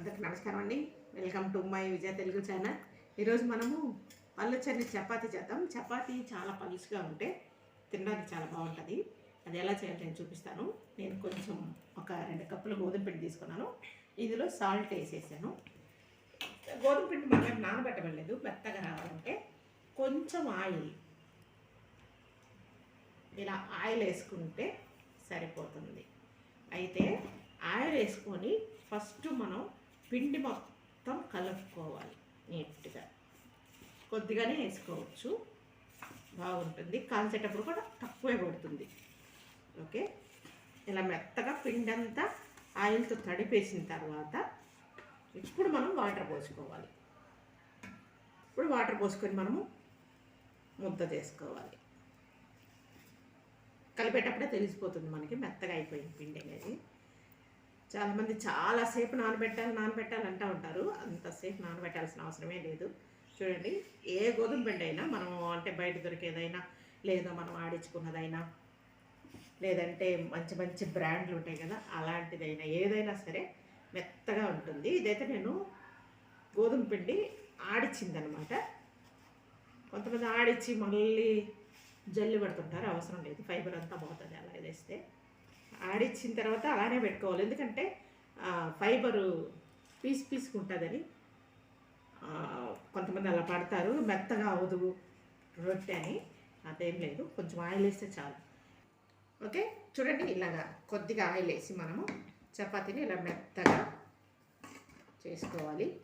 అందరికి నమస్కారం అండి. Welcome to my Vijaya Telugu channel ఈరోజు మనము పల్లొచ్చని చపాతి చేద్దాం. చపాతీ చాలా పలుసుగా ఉంటే తినడానికి చాలా బాగుంటుంది. అది ఎలా చేయాలి నేను చూపిస్తాను. నేను కొంచెం ఒక రెండు కప్పులు గోధుమ పిండి తీసుకున్నాను. ఇందులో సాల్ట్ వేసేసాను. గోధుమ పిండి మనం నానబెట్టబడలేదు. మెత్తగా రావాలంటే కొంచెం ఆయిల్ ఇలా ఆయిల్ వేసుకుంటే సరిపోతుంది. అయితే ఆయిల్ వేసుకొని ఫస్ట్ మనం పిండి మొత్తం కలుపుకోవాలి నీట్గా. కొద్దిగానే వేసుకోవచ్చు. బాగుంటుంది. కాల్చేటప్పుడు కూడా తక్కువే పడుతుంది ఓకే? ఇలా మెత్తగా పిండి అంతా ఆయిల్తో తడిపేసిన తర్వాత ఇప్పుడు మనం వాటర్ పోసుకోవాలి. ఇప్పుడు వాటర్ పోసుకొని మనము ముద్ద చేసుకోవాలి. కలిపేటప్పుడే తెలిసిపోతుంది మనకి మెత్తగా అయిపోయింది పిండి అనేది. చాలామంది చాలాసేపు నానబెట్టాలి నానబెట్టాలి అంటూ ఉంటారు. అంతసేపు నానబెట్టాల్సిన అవసరమే లేదు. చూడండి ఏ గోధుమ పిండి అయినా మనం అంటే బయట దొరికేదైనా లేదా మనం ఆడించుకున్నదైనా లేదంటే మంచి మంచి బ్రాండ్లు ఉంటాయి కదా అలాంటిదైనా ఏదైనా సరే మెత్తగా ఉంటుంది. ఇదైతే నేను గోధుమ పిండి ఆడిచ్చిందనమాట. కొంతమంది ఆడిచ్చి మళ్ళీ జల్లి పడుతుంటారు అవసరం లేదు. ఫైబర్ అంతా పోతుంది అలా వేస్తే ఆడిచ్చిన తర్వాత అలానే పెట్టుకోవాలి. ఎందుకంటే ఫైబరు పీస్ పీస్కి ఉంటుందని కొంతమంది అలా పడతారు. మెత్తగా అవదు రొట్టె అని. అదేం లేదు. కొంచెం ఆయిల్ వేస్తే చాలు. ఓకే? చూడండి ఇలాగా కొద్దిగా ఆయిల్ వేసి మనము చపాతీని ఇలా మెత్తగా చేసుకోవాలి.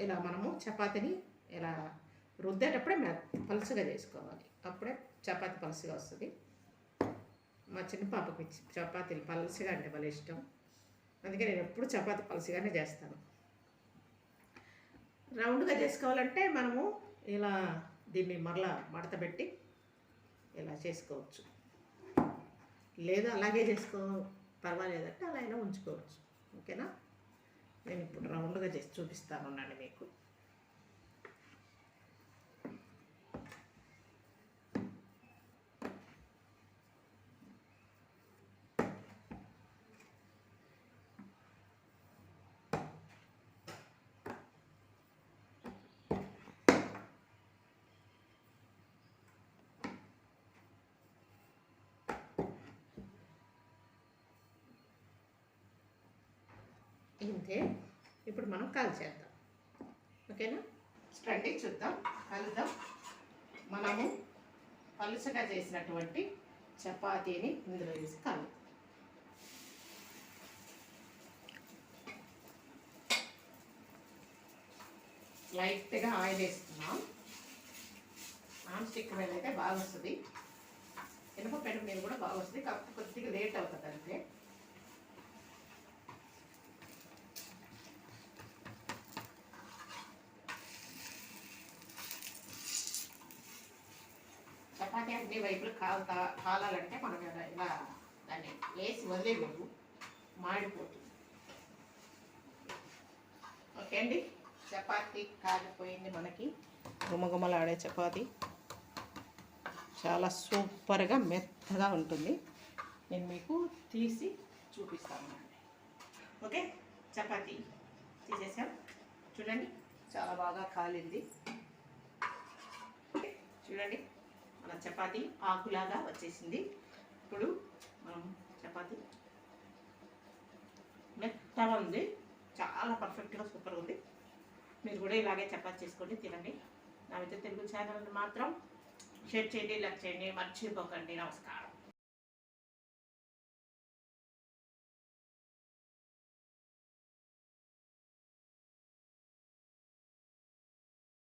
ఇలా మనము చపాతీని ఇలా రుద్దేటప్పుడే మెత్త పలుసుగా చేసుకోవాలి. అప్పుడే చపాతి పలుసుగా వస్తుంది. మా చిన్న పాపకి చపాతీలు పలుసుగా అంటే వాళ్ళ ఇష్టం. అందుకే నేను ఎప్పుడు చపాతి పలుసుగానే చేస్తాను. రౌండ్గా చేసుకోవాలంటే మనము ఇలా దీన్ని మరలా మడత పెట్టి ఇలా చేసుకోవచ్చు. లేదా అలాగే చేసుకో పర్వాలేదంటే అలా అయినా ఉంచుకోవచ్చు. ఓకేనా? నేను ఇప్పుడు రౌండ్గా చేసి చూపిస్తాను ఉన్నాను మీకు. అంతే ఇప్పుడు మనం కాల్చేద్దాం ఓకేనా? రండి చూద్దాం కలుద్దాం. మనము పలుచగా చేసినటువంటి చపాతీని ఇందులో వేసి కలుద్దాం. లైట్గా ఆయిల్ వేస్తున్నాం. నాన్ స్టిక్ మీద అయితే బాగా వస్తుంది ఇనుప పెరుగు మీద కూడా బాగా వస్తుంది కాకపోతే కొద్దిగా లేట్ అవుతుంది అంతే చపాతీ అన్ని వైపులు కాలుతా కాలాలంటే మనం ఇలా ఇలా దాన్ని వేసి వదిలేయకూడదు. మాడిపోతుంది. ఓకే అండి? చపాతి కాలిపోయింది మనకి. గుమగుమలాడే చపాతి. చాలా సూపర్గా మెత్తగా ఉంటుంది. నేను మీకు తీసి చూపిస్తాను అండి. ఓకే? చపాతీ తీసేసాం. చూడండి చాలా బాగా కాలింది. చూడండి. మన చపాతి ఆకులాగా వచ్చేసింది. ఇప్పుడు మనం చపాతి మెత్తగా ఉంది. చాలా పర్ఫెక్ట్గా సూపర్గా ఉంది. మీరు కూడా ఇలాగే చపాతి చేసుకోండి తినండి. నా తెలుగు ఛానల్ మాత్రం షేర్ చేయండి లైక్ చేయండి మర్చిపోకండి. నమస్కారం.